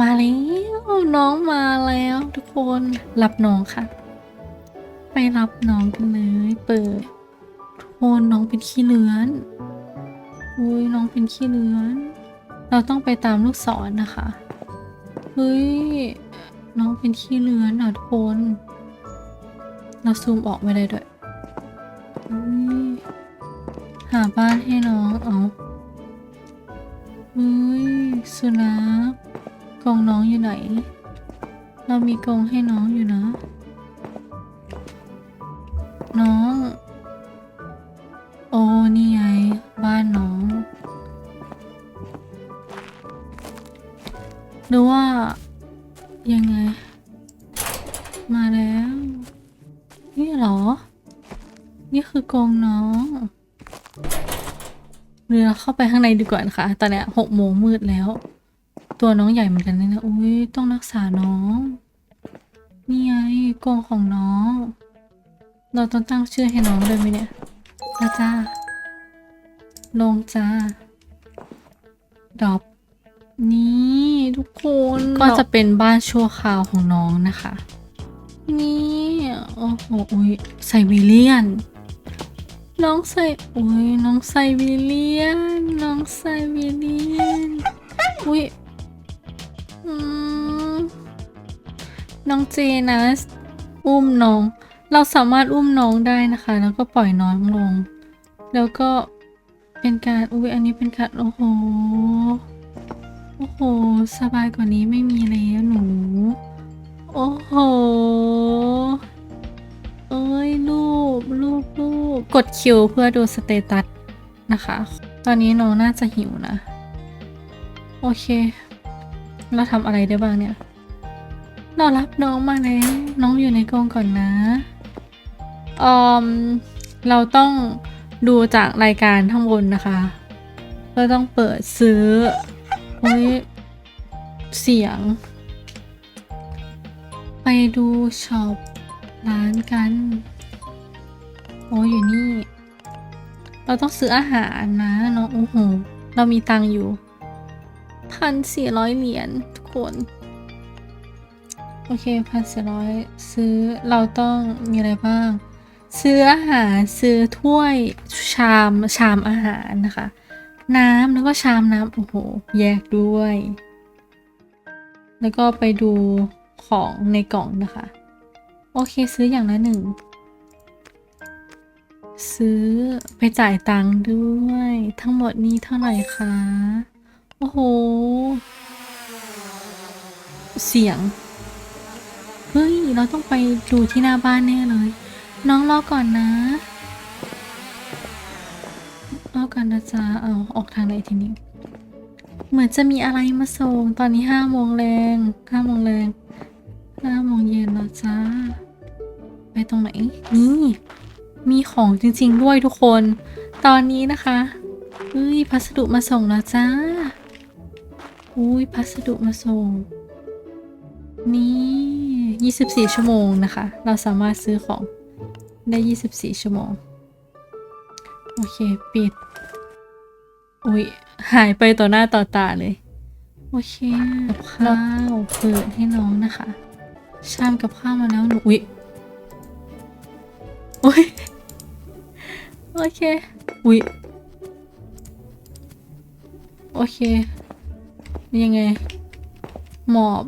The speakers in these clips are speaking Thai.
มาแล้วน้องมาแล้วทุกคนรับน้องค่ะ ไปรับน้องกันเลยเปิดทุกคนน้องเป็นขี้เลื้อนอุ้ยน้องเป็นขี้เลื้อน เราต้องไปตามลูกศรนนะคะเฮ้ยน้องเป็นขี้เลื้อนอะทุกคน เราซูมออกไม่ได้ด้วยหาบ้านให้น้องเอาเฮ้ยสุนัข รงน้องอยู่ไหน เรามีกรงให้น้องอยู่นะ น้อง โอ้นี่ไงบ้านน้องหรือว่า ยังไง มาแล้ว นี่เหรอ นี่คือกรงน้องเรือเข้าไปข้างในดีกว่านะคะ ตอนนี้หกโมงมืดแล้ว ตัวน้องใหญ่เหมือนกันนะเนี่ยอุ้ยต้องรักษาน้อง นี่ไงกรงของน้อง เราต้องตั้งชื่อให้น้องเลยไหมเนี่ยอาจ้า ลงจ้าดรอปนี่ทุกคนก็จะเป็นบ้านชั่วคราวของน้องนะคะ นี่โอ้โหอุ๊ยไซบีเรียน น้องไซอุ้ยน้องไซบีเรียน น้องไซบีเรียนอุ้ย น้องเจนัสอุ้มน้อง เราสามารถอุ้มน้องได้นะคะ แล้วก็ปล่อยน้องลง แล้วก็เป็นการอุ้ยอันนี้เป็นการโอ้โหโอ้โห สบายกว่านี้ไม่มีแล้วหนู โอ้โห เอ้ยรูปรูปรูปกดคิวเพื่อดูสเตตัสนะคะ ตอนนี้น้องน่าจะหิวนะ โอเค เราทำอะไรได้บ้างเนี่ย เรารับน้องมาแล้ว น้องอยู่ในกรงก่อนนะอ่อเราต้องดูจากรายการข้างบนนะคะ ก็ต้องเปิดซื้อโอ้ยเสียง ไปดูช็อปร้านกันโอ้อยู่นี่ เราต้องซื้ออาหารนะน้องโอ้โห เรามีตังอยู่พันสี่ร้อยเหรียญทุกคน โอเคพันสี่ร้อยซื้อเราต้องมีอะไรบ้าง ซื้ออาหารซื้อถ้วยชามชามอาหารนะคะ น้ำแล้วก็ชามน้ำโอ้โหแยกด้วย แล้วก็ไปดูของในกล่องนะคะ โอเคซื้ออย่างละหนึ่งซื้อไปจ่ายตังค์ด้วย ทั้งหมดนี้เท่าไหร่คะ โอ้โห เสียง เฮ้ย เราต้องไปดูที่หน้าบ้านแน่เลย น้องรอก่อนนะรอก่อนนะจ๊ะเอาออกทางไหนทีนี้ เหมือนจะมีอะไรมาส่ง ตอนนี้ห้าโมงแรงห้าโมงแรงห้าโมงเย็นแล้วจ้า ไปตรงไหน นี่ มีของจริง ๆ ด้วยทุกคน ตอนนี้นะคะเฮ้ยพัสดุมาส่งแล้วจ้าอุ้ยพัสดุมาส่ง นี่ 24 ชั่วโมงนะคะ เราสามารถซื้อของได้ 24 ชั่วโมง โอเค ปิด อุ้ย หายไปต่อหน้าต่อตาเลย โอเคกับข้าวเปิดให้น้องนะคะ ชามกับข้าวมาแล้วหนูอุ้ยอุ้ย โอเค อุ้ย โอเค ยังไง หมอบ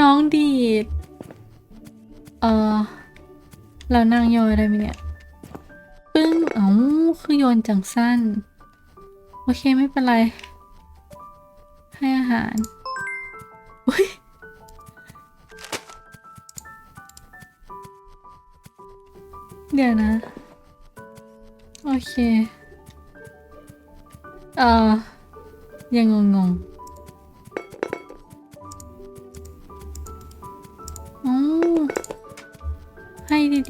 น้องดีด เออเรานั่งยอยได้ไหมเนี่ย ปึ้ง เอ้า คือโยนจังสั้น โอเคไม่เป็นไร ให้อาหารอุ้ยเดี๋ยวนะ โอเค เอ่อยังงงๆ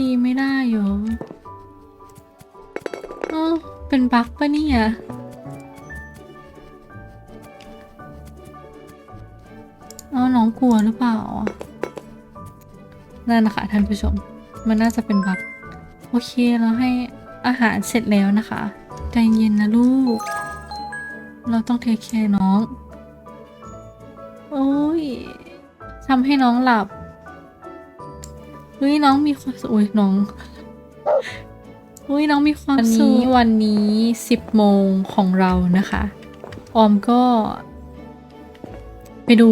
ดีๆ ไม่ได้หรออ๋อเป็นบั๊กปะเนี่ยเอาน้องกลัวหรือเปล่านั่นนะคะท่านผู้ชม มันน่าจะเป็นบั๊กโอเคเราให้อาหารเสร็จแล้วนะคะ ใจเย็นนะลูก เราต้องเทคแคร์น้อง โอ้ยทำให้น้องหลับ เฮ้ยน้องมีความสุขโอ้ยน้องเฮ้ยน้องมีความสุขวันนี้สิบโมงของเรานะคะ ออมก็ ไปดู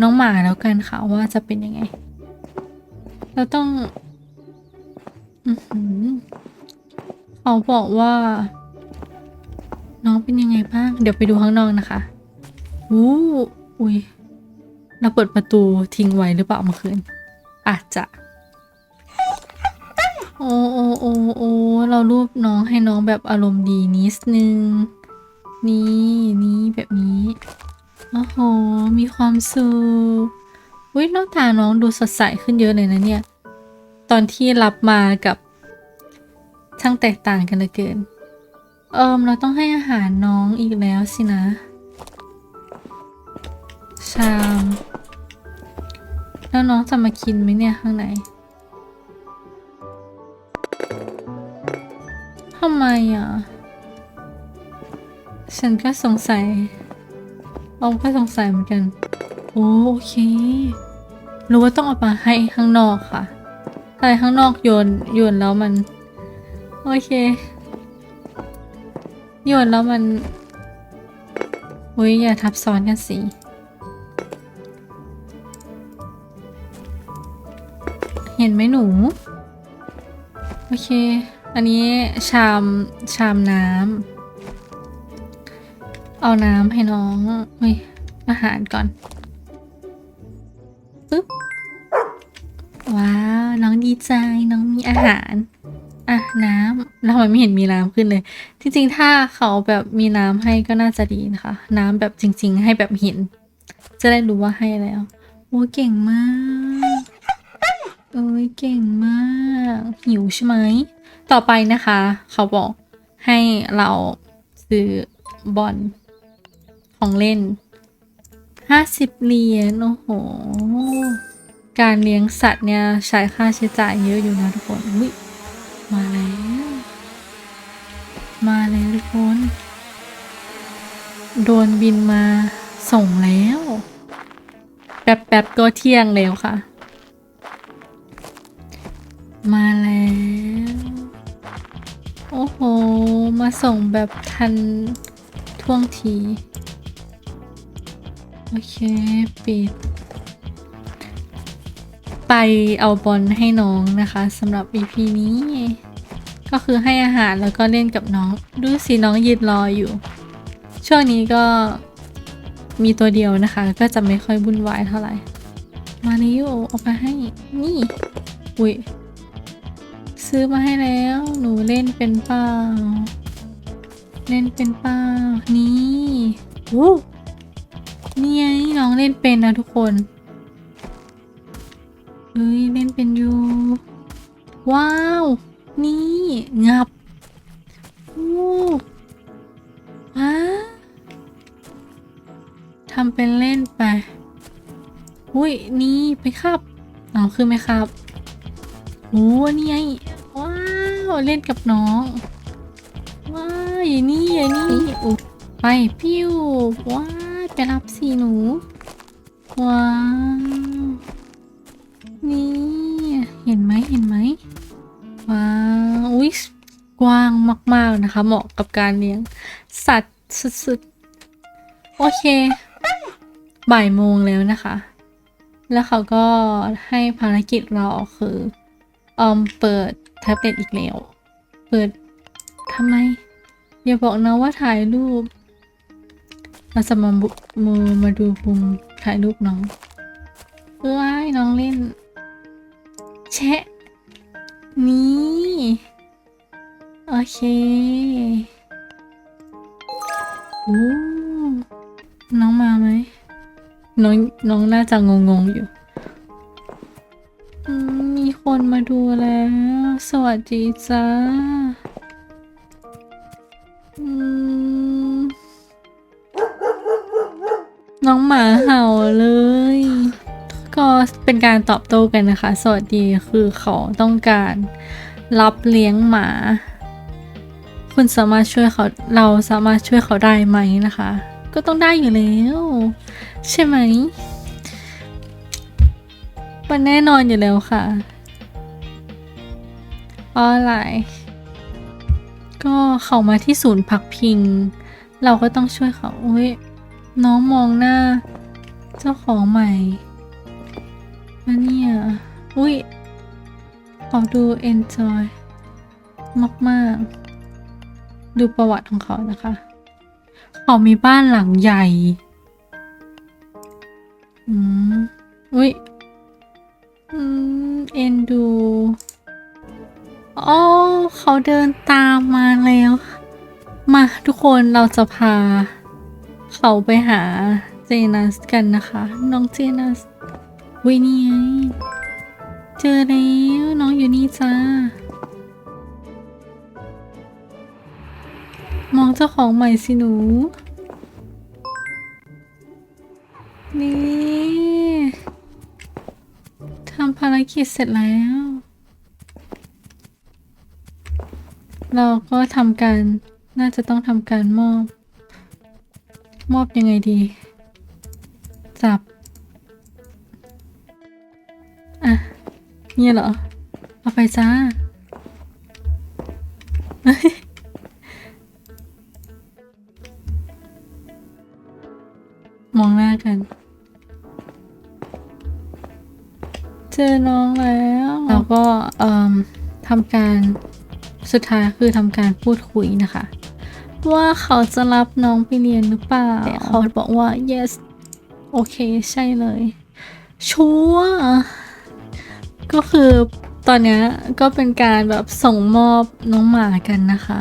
น้องหมาแล้วกันค่ะว่าจะเป็นยังไง เราต้องอือหือเขาบอกว่า น้องเป็นยังไงบ้าง เดี๋ยวไปดูข้างนอกนะคะอู้อุ้ยเราเปิดประตูทิ้งไว้หรือเปล่าเมื่อคืนอาจจะ โอ้โอ้โอ้โอ้เรารูปน้องให้น้องแบบอารมณ์ดีนิดนึง นี่นี่แบบนี้โอ้โห มีความสุขอุ้ยหน้าตาน้องดูสดใสขึ้นเยอะเลยนะเนี่ย ตอนที่รับมากับ ช่างแตกต่างกันเหลือเกิน เอิมเราต้องให้อาหารน้องอีกแล้วสินะ ชาม แล้วน้องจะมากินไหมเนี่ยข้างใน ทำไมอะ ฉันก็สงสัยออมก็สงสัยเหมือนกัน โอโอเค รู้ว่าต้องเอามาให้ข้างนอกค่ะอะไรข้างนอกโยนโยนแล้วมัน โอเค โยนแล้วมันอุ้ยอย่าทับซ้อนกันสิเห็นไหมหนู โอเค อันนี้ชามชามน้ำเอาน้ำให้น้องเฮ้ยอาหารก่อนปึ๊บว้าว น้องดีใจน้องมีอาหารอะน้ำแล้วทำไม่เห็นมีน้ำขึ้นเลย จริงๆ ถ้าเขาแบบมีน้ำให้ก็น่าจะดีนะคะ น้ำแบบจริง ๆ ให้แบบเห็น จะได้รู้ว่าให้แล้วโอ้เก่งมาก เอ้ยเก่งมาก หิวใช่ไหม ต่อไปนะคะ เขาบอกให้เราซื้อบอลของเล่น 50 เหรียญ โอ้โห การเลี้ยงสัตว์เนี่ยใช้ค่าใช้จ่ายเยอะอยู่นะทุกคนมาแล้ว มาแล้วทุกคน โดนบินมาส่งแล้ว แป๊บๆก็เที่ยงแล้วค่ะ มาแล้ว ส่งแบบทันท่วงที โอเค ปิด ไปเอาบอลให้น้องนะคะสำหรับ EP นี้ ก็คือให้อาหารแล้วก็เล่นกับน้อง ดูสิน้องยืนรออยู่ ช่วงนี้ก็มีตัวเดียวนะคะ ก็จะไม่ค่อยวุ่นวายเท่าไหร่ มานิวเอาไปให้ นี่ อุ้ยซื้อมาให้แล้ว หนูเล่นเป็นเปล่า เล่นเป็นปล่านี่โอ้นี่ไงน้องเล่นเป็นนะทุกคนเฮ้ยเล่นเป็นอยู่ ว้าว นี่งับโอ้ว้าทำเป็นเล่นไปอุ้ยนี่ไปครับเอาคือไหมครับโอ้นี่ไงว้าว เล่นกับน้อง ว้าอย่างนี้อย่างนี้ไปปิ้วว้าไปรับสิหนูว้านี่เห็นไหมเห็นไหมว้าอุ๊ยกว้างมากๆนะคะ เหมาะกับการเลี้ยงสัตว์สุดๆ โอเคบ่ายโมงแล้วนะคะ แล้วเขาก็ให้ภารกิจเราคือออมเปิดแท็บเล็ตอีกแล้ว เปิด ทำไม อย่าบอกนะว่าถ่ายรูปเราจะมบุมือมาดูพุงถ่ายรูปน้องเอ้ยน้องเล่น แชะ นี่ โอเคโอ้น้องมาไหมน้องน้องน่าจะงงๆอยู่มมีคนมาดูแล้ว สวัสดีจ้า น้องหมาเห่าเลย ก็เป็นการตอบโต้กันนะคะ สวัสดีคือเขาต้องการรับเลี้ยงหมา คุณสามารถช่วยเขาเราสามารถช่วยเขาได้ไหมนะคะ ก็ต้องได้อยู่แล้ว ใช่ไหมมันแน่นอนอยู่แล้วค่ะอะไรก็เขามาที่ศูนย์พักพิง เราก็ต้องช่วยเขาอุ้ย น้องมองหน้า เจ้าของใหม่มาเนี่ย อุ้ยขาดู enjoy มากๆดูประวัติของเขานะคะ เขามีบ้านหลังใหญ่ อืม อุ้ย อืม เอ็นดูอ๋อเขาเดินตามมาแล้ว มาทุกคนเราจะพา เขาไปหาเจนัสกันนะคะ น้องเจนัสวินี่ไงเจอแล้วน้องอยู่นี่จ้ามองเจ้าของใหม่สิหนู นี่ทำภารกิจเสร็จแล้ว เราก็ทำการ น่าจะต้องทำการมอบ มอบยังไงดี จับ อะ เนี่ยเหรอ เอาไปจ้า มองหน้ากัน เจอน้องแล้วเราก็เอ่มทำการสุดท้ายคือทำการพูดคุยนะคะ ว่าเขาจะรับน้องไปเรียนหรือเปล่าแต่เขาบอกว่า yes โอเค ใช่เลย ชัวร์ก็คือตอนเนี้ยก็เป็นการแบบส่งมอบน้องหมากันนะคะ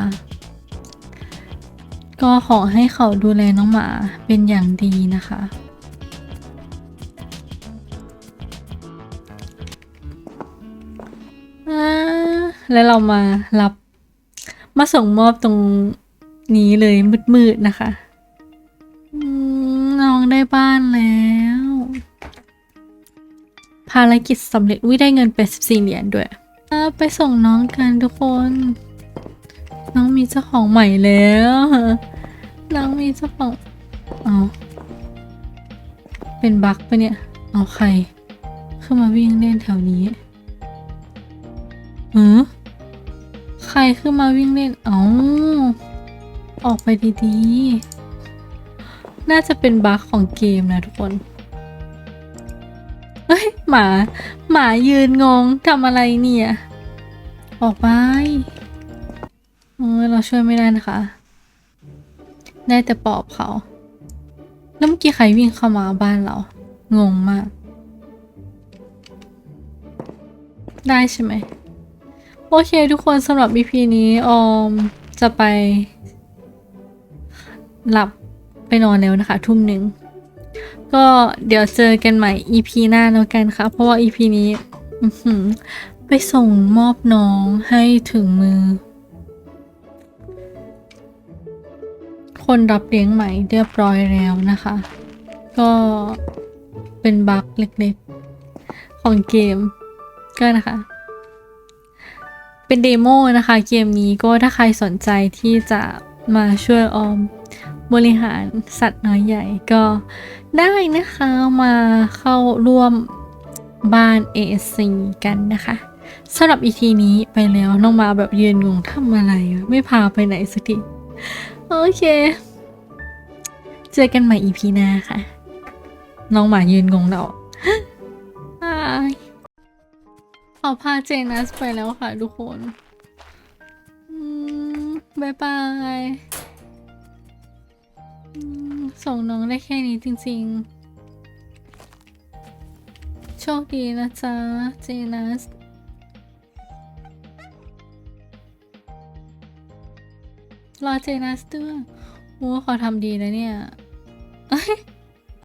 ก็ขอให้เขาดูแลน้องหมาเป็นอย่างดีนะคะอ่าแล้วเรามารับ มาส่งมอบตรง นี้เลยมืดๆนะคะน้องได้บ้านแล้ว ภารกิจสำเร็จวิได้เงินไป14เหรียญด้วยไปส่งน้องกันทุกคน น้องมีเจ้าของใหม่แล้ว น้องมีเจ้าของเอาเป็นบั๊กปะเนี่ย เอาใครเข้ามาวิ่งเล่นแถวนี้เออใครขึ้นมาวิ่งเล่น เอา ออกไปดีๆ น่าจะเป็นบั๊กของเกมนะทุกคน เฮ้ย หมา หมายืนงงทำอะไรเนี่ย ออกไปเออเราช่วยไม่ได้นะคะ ได้แต่ปอบเขาแล้วเมื่อกี้ใครวิ่งเข้ามาบ้านเรา งงมาก ได้ใช่ไหม โอเคทุกคนสำหรับ EP นี้ออมจะไป หลับไปนอนแล้วนะคะ ทุ่มหนึ่งก็เดี๋ยวเจอกันใหม่ EP หน้าแล้วกันค่ะ เพราะว่า EP นี้ไปส่งมอบน้องให้ถึงมือ คนรับเลี้ยงใหม่เรียบร้อยแล้วนะคะ ก็เป็นบั๊กเล็กๆ ของเกมก็นะคะ เป็นเดโมนะคะ เกมนี้ก็ถ้าใครสนใจที่จะมาช่วยออม บริหารสัตว์น้อยใหญ่ก็ได้นะคะมาเข้าร่วมบ้าน ASC กันนะคะสำหรับอีทีนี้ไปแล้วน้องมาแบบยืนงงทำอะไร ไม่พาไปไหนสักทีโอเค เจอกันใหม่ EP หน้าค่ะ น้องหมายืนงงเราบายเขาพาเจนัสไปแล้วค่ะทุกคนอืมบายบาย ส่งน้องได้แค่นี้จริงๆ โชคดีนะจ๊ะ เจนัสรอเจนัสด้วยโอ้ขอทำดีนะเนี่ย